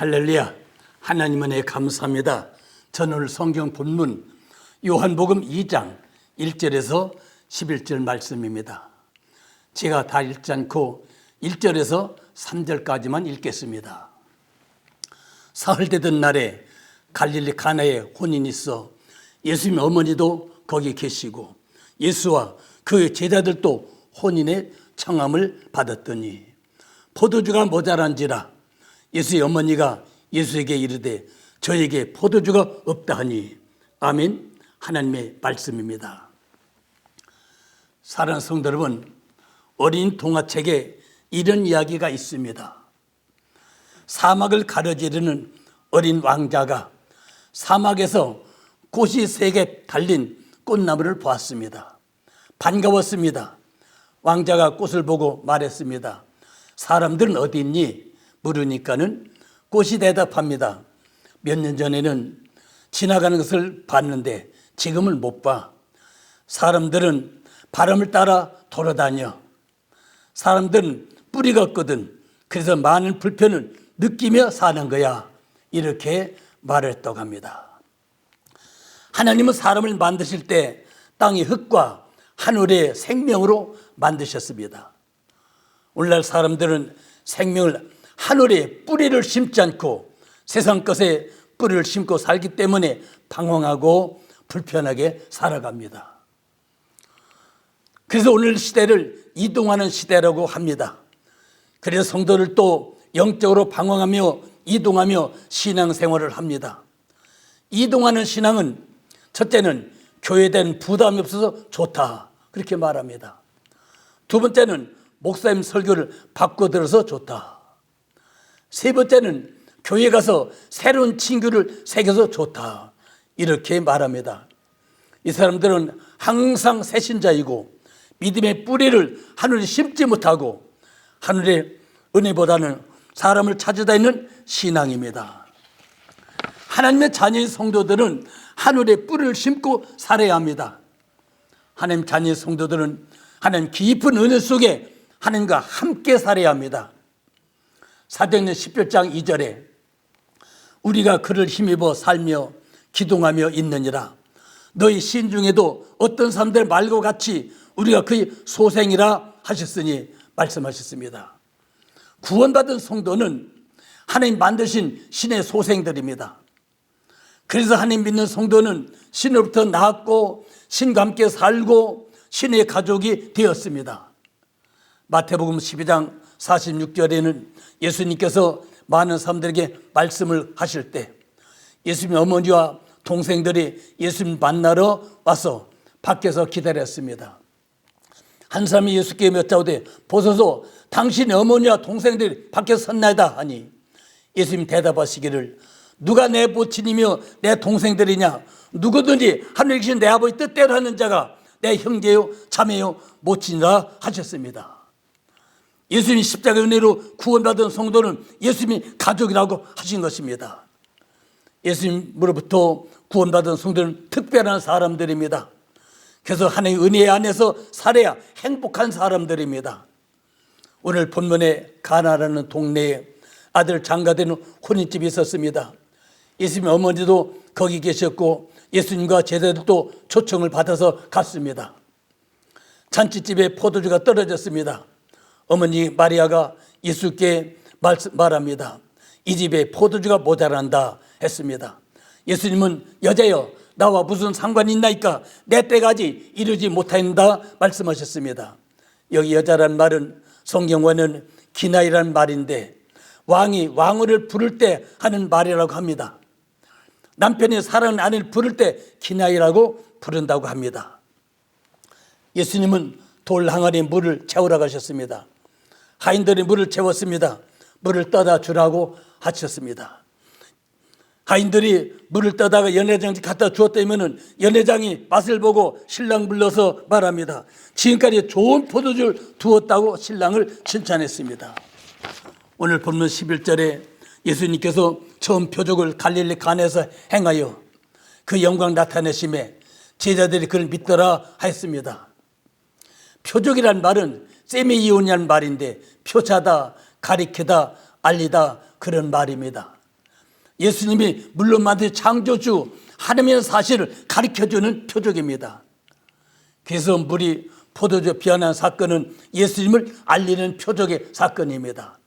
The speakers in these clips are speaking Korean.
할렐루야. 하나님 은혜 감사합니다. 저는 오늘 성경 본문 요한복음 2장 1절에서 11절 말씀입니다. 제가 다 읽지 않고 1절에서 3절까지만 읽겠습니다. 사흘 되던 날에 갈릴리 가나에 혼인이 있어 예수님 어머니도 거기 계시고 예수와 그 제자들도 혼인의 청함을 받았더니 포도주가 모자란지라 예수의 어머니가 예수에게 이르되 저에게 포도주가 없다 하니 아멘 하나님의 말씀입니다. 사랑하는 성도 여러분 어린 동화책에 이런 이야기가 있습니다. 사막을 가로지르는 어린 왕자가 사막에서 꽃이 세게 달린 꽃나무를 보았습니다. 반가웠습니다. 왕자가 꽃을 보고 말했습니다. 사람들은 어디 있니? 물으니까는 꽃이 대답합니다. 몇 년 전에는 지나가는 것을 봤는데 지금은 못 봐. 사람들은 바람을 따라 돌아다녀. 사람들은 뿌리가 없거든. 그래서 많은 불편을 느끼며 사는 거야. 이렇게 말했다고 합니다. 하나님은 사람을 만드실 때 땅의 흙과 하늘의 생명으로 만드셨습니다. 오늘날 사람들은 생명을 하늘에 뿌리를 심지 않고 세상 것에 뿌리를 심고 살기 때문에 방황하고 불편하게 살아갑니다. 그래서 오늘 시대를 이동하는 시대라고 합니다. 그래서 성도를 또 영적으로 방황하며 이동하며 신앙생활을 합니다. 이동하는 신앙은 첫째는 교회된 부담이 없어서 좋다. 그렇게 말합니다. 두 번째는 목사님 설교를 바꿔 들어서 좋다. 세 번째는 교회 가서 새로운 친구를 새겨서 좋다. 이렇게 말합니다. 이 사람들은 항상 새신자이고 믿음의 뿌리를 하늘에 심지 못하고 하늘의 은혜보다는 사람을 찾아다니는 신앙입니다. 하나님의 자녀의 성도들은 하늘의 뿌리를 심고 살아야 합니다. 하나님 자녀의 성도들은 하나님 깊은 은혜 속에 하나님과 함께 살아야 합니다. 사도행전 17장 2절에 우리가 그를 힘입어 살며 기동하며 있느니라 너희 신 중에도 어떤 사람들 말과 같이 우리가 그의 소생이라 하셨으니 말씀하셨습니다. 구원받은 성도는 하나님 만드신 신의 소생들입니다. 그래서 하나님 믿는 성도는 신으로부터 나왔고 신과 함께 살고 신의 가족이 되었습니다. 마태복음 12장 46절에는 예수님께서 많은 사람들에게 말씀을 하실 때 예수님 어머니와 동생들이 예수님 만나러 와서 밖에서 기다렸습니다. 한 사람이 예수께 여짜오되 보소서 당신의 어머니와 동생들이 밖에서 섰나이다 하니 예수님 대답하시기를 누가 내 모친이며 내 동생들이냐 누구든지 하늘에 계신 내 아버지 뜻대로 하는 자가 내 형제요 자매요 모친이라 하셨습니다. 예수님 십자가 은혜로 구원받은 성도는 예수님이 가족이라고 하신 것입니다. 예수님으로부터 구원받은 성도는 특별한 사람들입니다. 그래서 하나님의 은혜 안에서 살아야 행복한 사람들입니다. 오늘 본문에 가나라는 동네에 아들 장가되는 혼인집이 있었습니다. 예수님 어머니도 거기 계셨고 예수님과 제자들도 초청을 받아서 갔습니다. 잔치집에 포도주가 떨어졌습니다. 어머니 마리아가 예수께 말합니다. 이 집에 포도주가 모자란다 했습니다. 예수님은 여자여 나와 무슨 상관이 있나이까 내 때까지 이르지 못한다 말씀하셨습니다. 여기 여자란 말은 성경과는 기나이란 말인데 왕이 왕후를 부를 때 하는 말이라고 합니다. 남편이 사랑하는 아내를 부를 때 기나이라고 부른다고 합니다. 예수님은 돌 항아리에 물을 채우러 가셨습니다. 하인들이 물을 채웠습니다. 물을 떠다 주라고 하셨습니다. 하인들이 물을 떠다가 연회장에 갖다 주었다면 연회장이 맛을 보고 신랑 불러서 말합니다. 지금까지 좋은 포도주를 두었다고 신랑을 칭찬했습니다. 오늘 본문 11절에 예수님께서 처음 표적을 갈릴리 간에서 행하여 그 영광 나타내심에 제자들이 그를 믿더라 하였습니다. 표적이란 말은 세미이온이라는 말인데 표자다, 가리키다, 알리다 그런 말입니다. 예수님이 물론 만든 창조주 하나님의 사실을 가르쳐주는 표적입니다. 그래서 물이 포도주 변한 사건은 예수님을 알리는 표적의 사건입니다.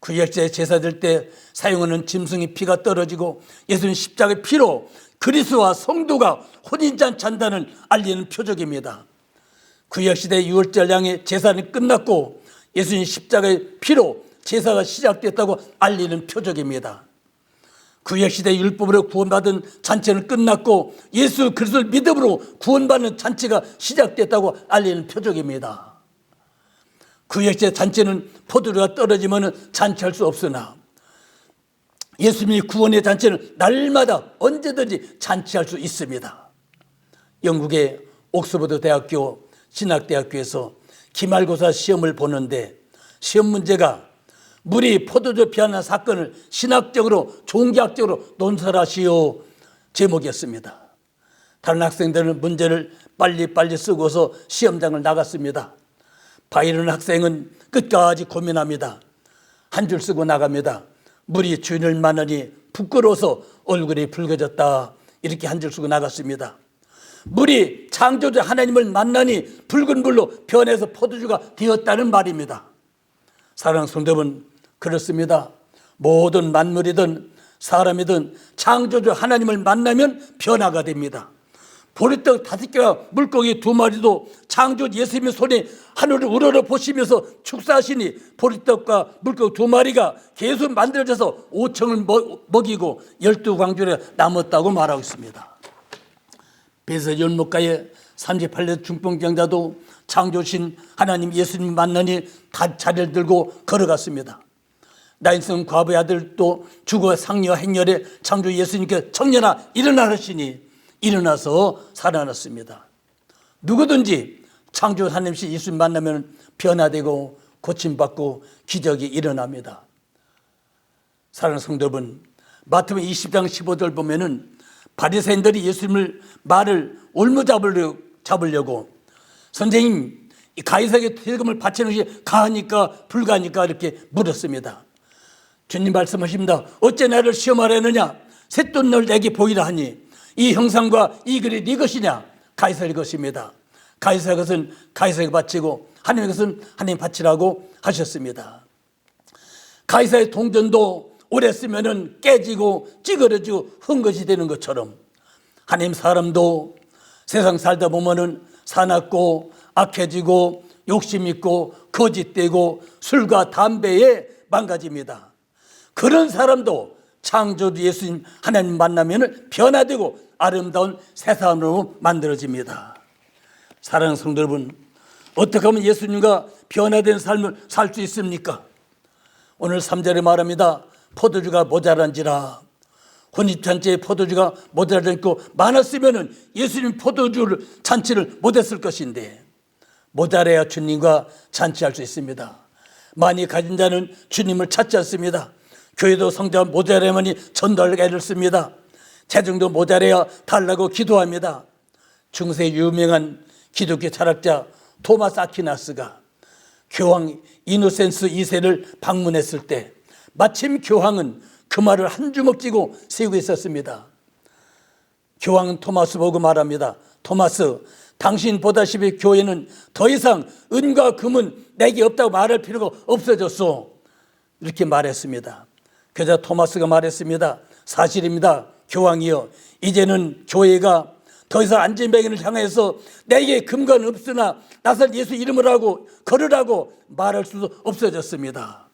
구약시대 제사 될 때 사용하는 짐승의 피가 떨어지고 예수님 십자가의 피로 그리스도와 성도가 혼인잔 잔다는 알리는 표적입니다. 구약시대 6월절 양의 제사는 끝났고 예수님 십자가의 피로 제사가 시작됐다고 알리는 표적입니다. 구약시대 율법으로 구원받은 잔치는 끝났고 예수 그리스도를 믿음으로 구원받는 잔치가 시작됐다고 알리는 표적입니다. 구약시대 잔치는 포도주가 떨어지면 잔치할 수 없으나 예수님이 구원의 잔치는 날마다 언제든지 잔치할 수 있습니다. 영국의 옥스퍼드 대학교 신학대학교에서 기말고사 시험을 보는데 시험 문제가 물이 포도주 변한 사건을 신학적으로 종교학적으로 논설하시오 제목이었습니다. 다른 학생들은 문제를 빨리빨리 쓰고서 시험장을 나갔습니다. 바이런 학생은 끝까지 고민합니다. 한 줄 쓰고 나갑니다. 물이 주인을 만나니 부끄러워서 얼굴이 붉어졌다. 이렇게 한 줄 쓰고 나갔습니다. 물이 창조주 하나님을 만나니 붉은 불로 변해서 포도주가 되었다는 말입니다. 사랑하는 성도분 그렇습니다. 모든 만물이든 사람이든 창조주 하나님을 만나면 변화가 됩니다. 보리떡 다섯 개와 물고기 두 마리도 창조 예수님의 손에 하늘을 우러러 보시면서 축사하시니 보리떡과 물고기 두 마리가 계속 만들어져서 오청을 먹이고 열두 광주에 남았다고 말하고 있습니다. 베서 열목가의 38년 중풍병자도 창조신 하나님 예수님 만나니 다 자리를 들고 걸어갔습니다. 나인성 과부의 아들도 죽어 상녀 행렬에 창조 예수님께 청년아 일어나시니 일어나서 살아났습니다. 누구든지 창조 하나님씨 예수님 만나면 변화되고 고침받고 기적이 일어납니다. 사랑하는 성도분, 마태복음 20장 15절 보면은 바리새인들이 예수님을 말을 올무 잡으려고, 선생님 가이사에게 세금을 바치는 것이 가하니까 불가하니까 이렇게 물었습니다. 주님 말씀하십니다. 어째 나를 시험하려느냐? 널 내게 보이라 하니 이 형상과 이 글이 네 것이냐? 가이사의 것입니다. 가이사의 것은 가이사에게 바치고 하나님의 것은 하나님 바치라고 하셨습니다. 가이사의 동전도 오래 쓰면은 깨지고 찌그러지고 흠것이 되는 것처럼 하나님 사람도 세상 살다 보면은 사납고 악해지고 욕심 있고 거짓되고 술과 담배에 망가집니다. 그런 사람도 창조주 예수님 하나님 만나면 변화되고 아름다운 새 사람으로 만들어집니다. 사랑하는 성도 여러분, 어떻게 하면 예수님과 변화된 삶을 살 수 있습니까? 오늘 3절에 말합니다. 포도주가 모자란지라 혼입잔치에 포도주가 모자라고 많았으면 예수님 포도주를 잔치를 못했을 것인데 모자라야 주님과 잔치할 수 있습니다. 많이 가진 자는 주님을 찾지 않습니다. 교회도 성자 모자라만이 전달가를 씁니다. 재정도 모자라야 달라고 기도합니다. 중세 유명한 기독교 철학자 토마스 아퀴나스가 교황 이노센스 2세를 방문했을 때 마침 교황은 그 말을 한 주먹 쥐고 세우고 있었습니다. 교황은 토마스 보고 말합니다. 토마스, 당신 보다시피 교회는 더 이상 은과 금은 내게 없다고 말할 필요가 없어졌소. 이렇게 말했습니다. 그자 토마스가 말했습니다. 사실입니다. 교황이여. 이제는 교회가 더 이상 안전뱅이를 향해서 내게 금건 없으나 나설 예수 이름을 하고 걸으라고 말할 수도 없어졌습니다.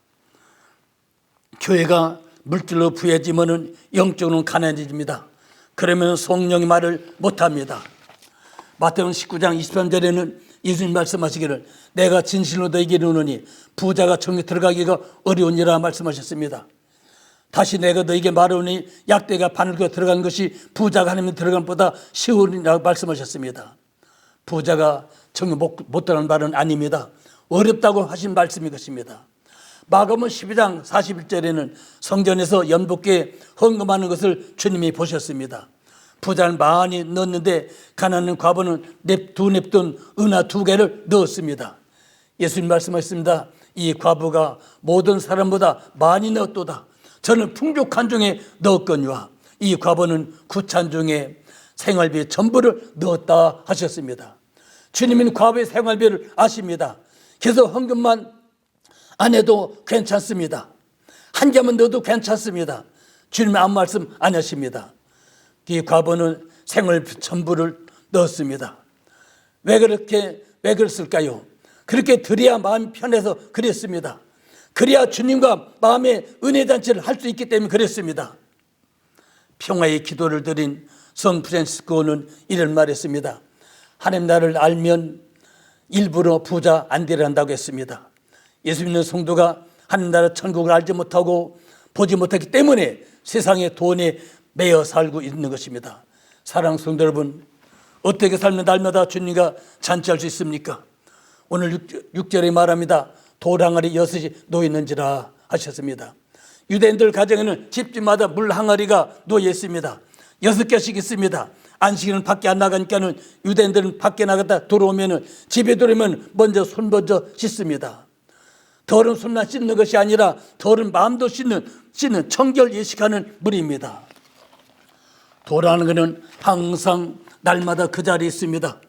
교회가 물질로 부해지면 영적으로는 가난해집니다. 그러면 성령의 말을 못합니다. 마태복음 19장 23절에는 예수님 말씀하시기를 내가 진실로 너에게 이르노니 부자가 정에 들어가기가 어려우니라 말씀하셨습니다. 다시 내가 너에게 말하니 약대가 바늘과 들어간 것이 부자가 하나님 들어간 보다 쉬우리라고 말씀하셨습니다. 부자가 정에 못, 못 들어간 말은 아닙니다. 어렵다고 하신 말씀이 것입니다. 마가음 12장 41절에는 성전에서 연복께 헌금하는 것을 주님이 보셨습니다. 부자는 많이 넣었는데 가난한 과부는 nep두 nep돈 은하 두 개를 넣었습니다. 예수님 말씀하셨습니다. 이 과부가 모든 사람보다 많이 넣었도다. 저는 풍족한 중에 넣었거니와 이 과부는 구찬 중에 생활비 전부를 넣었다 하셨습니다. 주님은 과부의 생활비를 아십니다. 그래서 헌금만 안 해도 괜찮습니다. 한 개만 넣어도 괜찮습니다. 주님은 아무 말씀 안 하십니다. 이 과부는 생활 전부를 넣었습니다. 왜 그렇게 왜 그랬을까요? 그렇게 드려야 마음 편해서 그랬습니다. 그래야 주님과 마음의 은혜 잔치를 할 수 있기 때문에 그랬습니다. 평화의 기도를 드린 성 프란시스코는 이런 말했습니다. 하나님 나를 알면 일부러 부자 안 되란다고 했습니다. 예수 믿는 성도가 하나님 나라 천국을 알지 못하고 보지 못했기 때문에 세상의 돈에 매여 살고 있는 것입니다. 사랑 성도 여러분, 어떻게 살면 날마다 주님과 잔치할 수 있습니까? 오늘 6, 절에 말합니다. 돌항아리 여섯이 놓였는지라 하셨습니다. 유대인들 가정에는 집집마다 물 항아리가 놓여 있습니다. 여섯 개씩 있습니다. 안식일은 밖에 안 나가니까는 유대인들은 밖에 나갔다 들어오면은 집에 들어오면 먼저 손 먼저 씻습니다. 더러운 손만 씻는 것이 아니라 더러운 마음도 씻는 씻는 청결 예식하는 물입니다. 도라는 것은 항상 날마다 그 자리에 있습니다.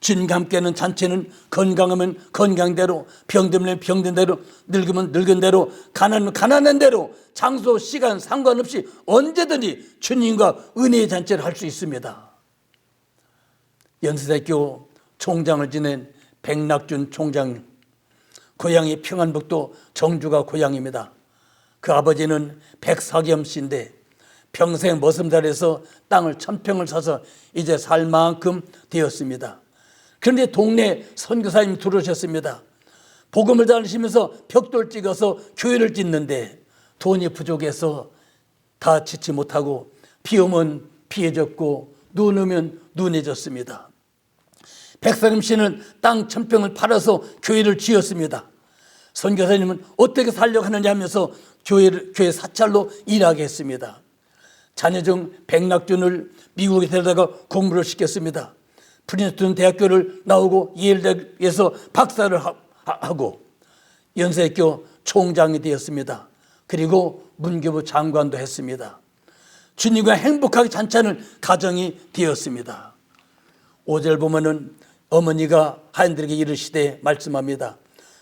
주님과 함께하는 잔치는 건강하면 건강대로 병들면 병든 대로 늙으면 늙은 대로 가난하면 가난한 대로 장소 시간 상관없이 언제든지 주님과 은혜의 잔치를 할 수 있습니다. 연세대학교 총장을 지낸 백낙준 총장 고향이 평안북도 정주가 고향입니다. 그 아버지는 백사겸 씨인데 평생 머슴살에서 땅을 천평을 사서 이제 살 만큼 되었습니다. 그런데 동네 선교사님 들어오셨습니다. 복음을 전하시면서 벽돌 찍어서 교회를 짓는데 돈이 부족해서 다 짓지 못하고 비 오면 비해졌고 눈 오면 눈해졌습니다. 백사림 씨는 땅 천평을 팔아서 교회를 지었습니다. 선교사님은 어떻게 살려고 하느냐 하면서 교회를, 교회 사찰로 일하게 했습니다. 자녀 중 백낙준을 미국에 데려다가 공부를 시켰습니다. 프린스턴 대학교를 나오고 예일대에서 박사를 하고 연세학교 총장이 되었습니다. 그리고 문교부 장관도 했습니다. 주님과 행복하게 잔치하는 가정이 되었습니다. 5절 보면은 어머니가 하인들에게 이르시되 말씀합니다.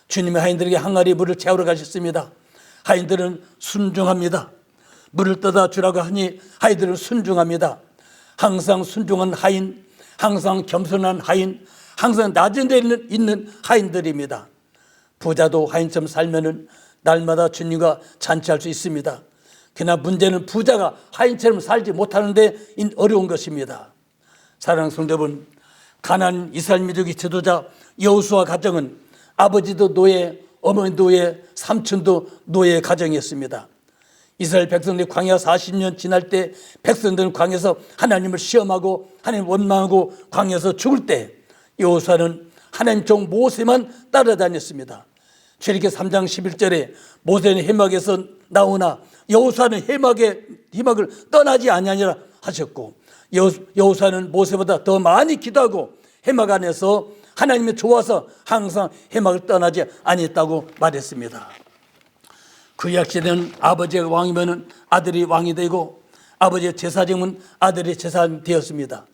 주님의 하인들에게 항아리 물을 채우러 가셨습니다. 하인들은 순종합니다. 물을 떠다 주라고 하니 하인들은 순종합니다. 항상 순종한 하인, 항상 겸손한 하인, 항상 낮은 데 있는 하인들입니다. 부자도 하인처럼 살면은 날마다 주님과 잔치할 수 있습니다. 그러나 문제는 부자가 하인처럼 살지 못하는데 어려운 것입니다. 사랑하는 성도분, 가난 이스라엘 민족의 지도자 여호수아 가정은 아버지도 노예, 어머니 노예, 삼촌도 노예 가정이었습니다. 이스라엘 백성들이 광야 40년 지날 때 백성들은 광야에서 하나님을 시험하고 하나님 원망하고 광야에서 죽을 때 여호수아는 하나님 종 모세만 따라다녔습니다. 출애기 3장 11절에 모세는 해막에서 나오나 여호수아는 해막의 희막을 떠나지 아니하니라 하셨고 여호수아는 모세보다 더 많이 기도하고 해막 안에서 하나님이 좋아서 항상 해막을 떠나지 아니했다고 말했습니다. 구약 시대는 아버지가 왕이면 아들이 왕이 되고 아버지의 제사장은 아들이 제사장 되었습니다.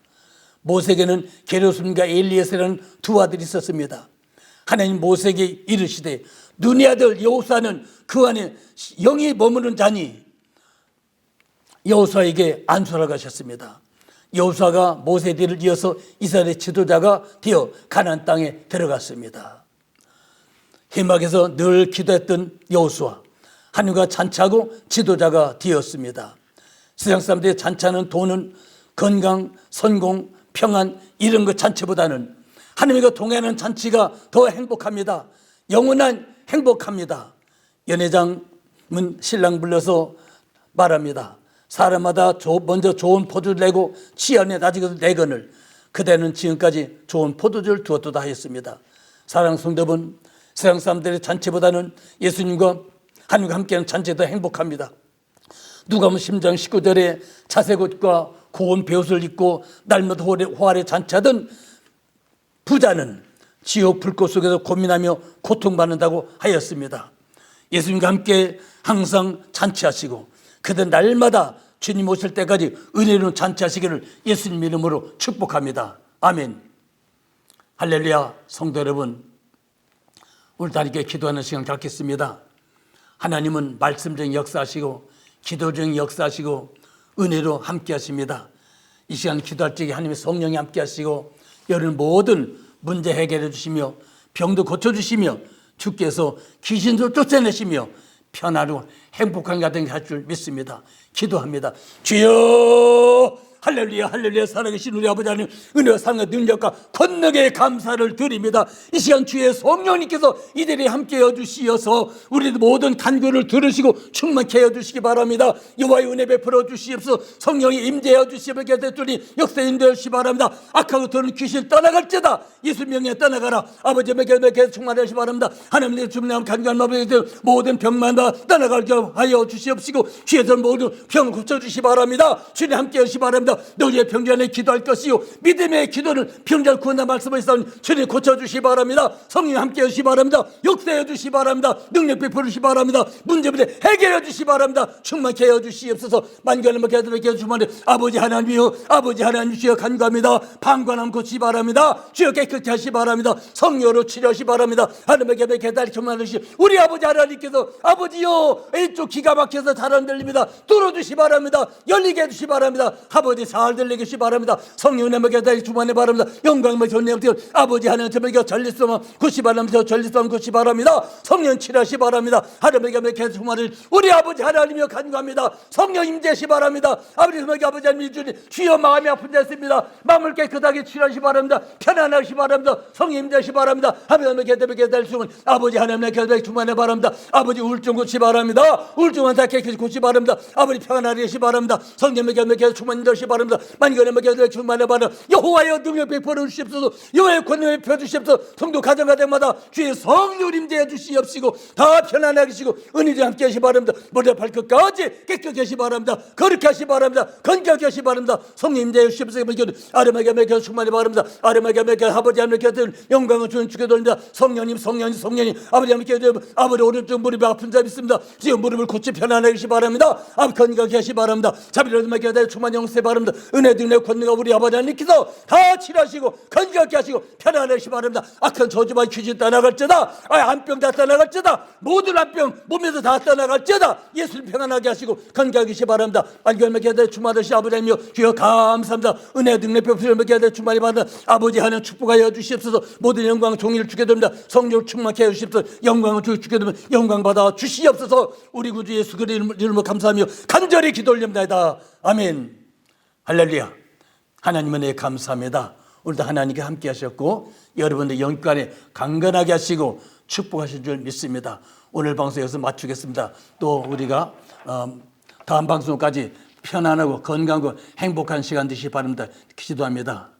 모세에게는 게르솜과 엘리에스라는 두 아들이 있었습니다. 하나님 모세에게 이르시되 눈의 아들 여호수아는 그 안에 영이 머무는 자니 여호수아에게 안수하라고 하셨습니다. 여호수아가 모세 뒤를 이어서 이스라엘의 지도자가 되어 가나안 땅에 들어갔습니다. 희막에서 늘 기도했던 여호수아 하나님과 잔치하고 지도자가 되었습니다. 세상 사람들의 잔치하는 돈은 건강, 성공, 평안 이런 것 잔치보다는 하나님과 동행하는 잔치가 더 행복합니다. 영원한 행복합니다. 연회장은 신랑 불러서 말합니다. 사람마다 먼저 좋은 포도를 내고 치안에 나지고 내건을 그대는 지금까지 좋은 포도주를 두었도다 하였습니다. 사랑 성도분 세상 사람들의 잔치보다는 예수님과 하나님과 함께하는 잔치가 더 행복합니다. 누가 뭐 심장 19절에 자색 옷과 고운 배옷을 입고 날마다 호활에 잔치하던 부자는 지옥 불꽃 속에서 고민하며 고통받는다고 하였습니다. 예수님과 함께 항상 잔치하시고 그들 날마다 주님 오실 때까지 은혜로운 잔치하시기를 예수님 이름으로 축복합니다. 아멘. 할렐루야 성도 여러분 오늘 다 이렇게 기도하는 시간 갖겠습니다. 하나님은 말씀적인 역사하시고 기도적인 역사하시고 은혜로 함께 하십니다. 이 시간 기도할 적에 하나님의 성령이 함께 하시고 여러분 모든 문제 해결해 주시며 병도 고쳐 주시며 주께서 귀신도 쫓아내시며 편안하고 행복한 가정 할줄 믿습니다. 기도합니다. 주여 할렐루야 할렐루야 살아계신 우리 아버지 하나님 은혜와 상의 능력과 권능의 감사를 드립니다. 이 시간 주의 성령님께서 이들이 함께 해주시어서 우리 모든 간구를 들으시고 충만케 해주시기 바랍니다. 여호와의 은혜 베풀어 주시옵소서. 성령이 임재해 주시옵소서. 대주님 역사 인도해 주시기 바랍니다. 악하고 더는 귀신 떠나갈지다. 예수 명예 떠나가라. 아버지 에게 에게 충만해 주시기 바랍니다. 하나님의 주님 간구한 아버지 모든 병만 다 떠나갈게 하여 주시옵시고 주에서 모든 병을 고쳐주시기 바랍니다. 주님 함께 하시기 바랍니다 너희의 병전에 기도할 것이요. 믿음의 기도를 병자를 구한다 말씀을 있사오니 주님 고쳐주시기 바랍니다. 성령 함께 하시기 바랍니다. 역사해 주시기 바랍니다. 능력 베풀어 주시기 바랍니다. 문제부터 해결해 주시기 바랍니다. 충만케 해 주시옵소서. 만견을 먹게 해드리게 주만에 아버지 하나님이요 아버지 하나님 주여 간구합니다. 방관함 고치기 바랍니다. 주여 깨끗게 하시기 바랍니다. 성령으로 치료하시기 바랍니다. 하나님에게 배달이 충만하시 우리 아버지 하나님께서 아버지요 이쪽 기가 막혀서 잘 안 들립니다. 뚫어주시기 바랍니다. 열리게 해주시기 바랍니다. 아버지 잘 들리게 하시기 바랍니다. 성령 은혜 먹게 해달이 주만에 바랍니다. 영광을 전례 아버지 하나님 저에게 전리스만 구시 바랍니다. 전리스만 구시 바랍니다. 성령 치료하시 바랍니다. 하나님에게 해서 주만을 우리 아버지 하나님이여 간구합니다. 성령 임재시 바랍니다. 아버지 하나님에게 아버지 하나님 주님 주여 마음이 아픈 데습니다. 마음을 깨끗하게 치료하시 바랍니다. 편안하시 바랍니다. 성령 임재시 바랍니다. 하나님에게 대백에 달 수는 아버지 하나님에게 대백 주만에 바랍니다. 아버지 우울증 고치 바랍니다. 우울증은 다 깨끗이 고치 바랍니다. 아버지 평안하게 하시 바랍니다. 성령에게 먹게 주만 되시 바랍니다. 먹게 대백 주만에 바랍니다 여호와여 능력 베풀어 주시옵소서 여호와의 권능을 베풀어 주시옵소서 성도 가정 가정마다 주의 성령 임재해 주시옵시고 다 편안하게 하시고 은혜를 함께 하시 바랍니다. 머리 발끝까지 깨끗게 하시 바랍니다. 거룩게 하시 바랍니다. 건강하게 하시 바랍니다. 성령 임재해 주시옵소서 아름하게 먹게 주만에 바랍니다. 아름하게 먹게 아버지 하나님께 영광을 주는 주께 돌립니다. 성령님 성령님 성령님. 아버지 하나님께 아버지 오른쪽 무릎이 아픈 자 있습니다. 지금 무릎을 고치 편안하게 하시 바랍니다. 건강하게 하시 바랍니다. 자비로 먹게 되 주만 영세 바랍니다 은혜 등의 권능과 우리 아버지 하나님께서 다 치료하시고 건강하게 하시고 편안하게 하시 바랍니다. 악한 저주만 귀신 떠나갈지다. 아, 안병 다 떠나갈지다. 모든 안병 몸에서 다 떠나갈지다. 예수님 평안하게 하시고 건강하게 하시 바랍니다. 되 주만 하시 아버지 하나님 주여 감사합니다. 은혜 등의 뼈를 먹게 되 주만이 받는 아버지 하나님 축복하여 주시옵소서. 모든 영광 종일 주게 됩니다. 성령 충만케 해 주시옵소서 영광을 주- 주게 되면 영광 받아 주시옵소서. 우리 구주 예수 그리스도 이름- 이름으로 감사하며 간절히 기도 올립니다. 아멘 할렐루야. 하나님은 내 감사합니다. 오늘도 하나님께 함께 하셨고 여러분들 영간에 강건하게 하시고 축복하신 줄 믿습니다. 오늘 방송 여기서 마치겠습니다. 또 우리가 어, 다음 방송까지 편안하고 건강하고 행복한 시간 되시기 바랍니다. 기도합니다